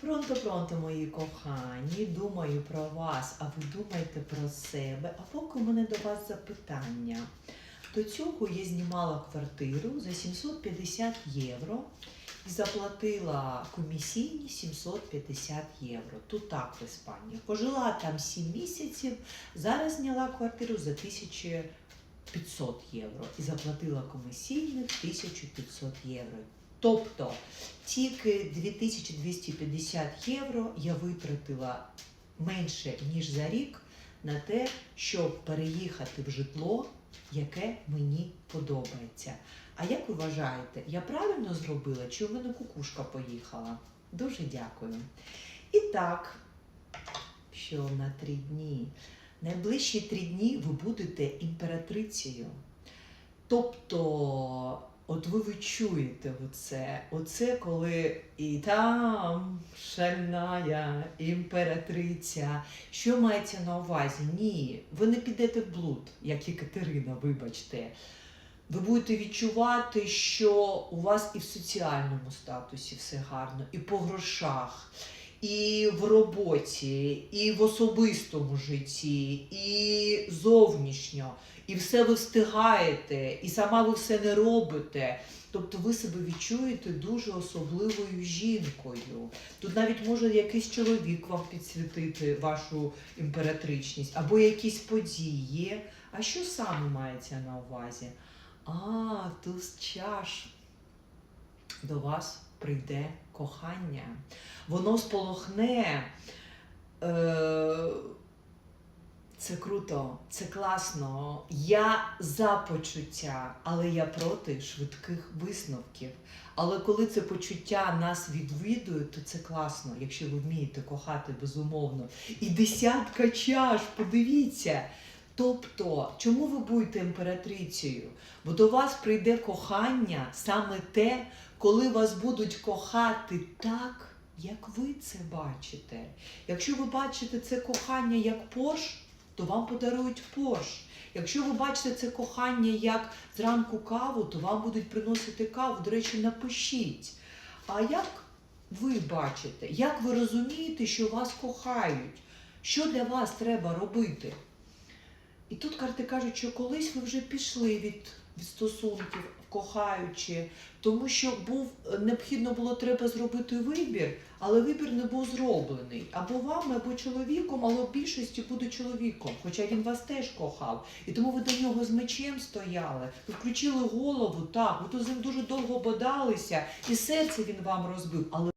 Пронто, пронто, мої кохані, думаю про вас, а ви думайте про себе. А поки у мене до вас запитання. До цього я знімала квартиру за 750 євро і заплатила комісійні 750 євро. Тут так в Іспанії. Пожила там 7 місяців, зараз зняла квартиру за 1500 євро і заплатила комісійних 1500 євро. Тобто тільки 2250 євро я витратила менше ніж за рік на те, щоб переїхати в житло, яке мені подобається. А як ви вважаєте, я правильно зробила, чи у мене кукушка поїхала? Дуже дякую. І так, що на три дні. Найближчі три дні ви будете імператрицею. Тобто, от ви відчуєте оце, оце коли і там шальная імператриця. Що мається на увазі? Ні, ви не підете в блуд, як і Катерина, вибачте. Ви будете відчувати, що у вас і в соціальному статусі все гарно, і по грошах, і в роботі, і в особистому житті, і зовнішньо. І все ви встигаєте, і сама ви все не робите. Тобто ви себе відчуєте дуже особливою жінкою. Тут навіть може якийсь чоловік вам підсвітити вашу імператричність, або якісь події. А що саме мається на увазі? А, туз чаш. До вас прийде кохання. Воно сполохне. Е, це круто, це класно. Я за почуття, але я проти швидких висновків. Але коли це почуття нас відвідує, то це класно, якщо ви вмієте кохати безумовно. І десятка чаш, подивіться. Тобто, чому ви будете імператрицею? Бо до вас прийде кохання саме те, коли вас будуть кохати так, як ви це бачите. Якщо ви бачите це кохання як Порш, то вам подарують Порш. Якщо ви бачите це кохання як зранку каву, то вам будуть приносити каву. До речі, напишіть. А як ви бачите, як ви розумієте, що вас кохають? Що для вас треба робити? І тут карти кажуть, що колись ви вже пішли від, від стосунків, кохаючи, тому що був необхідно було треба зробити вибір, але вибір не був зроблений. Або вами, або чоловіком, але в більшості буде чоловіком, хоча він вас теж кохав. І тому ви до нього з мечем стояли, ви включили голову, так, ви тут з ним дуже довго бодалися, і серце він вам розбив. Але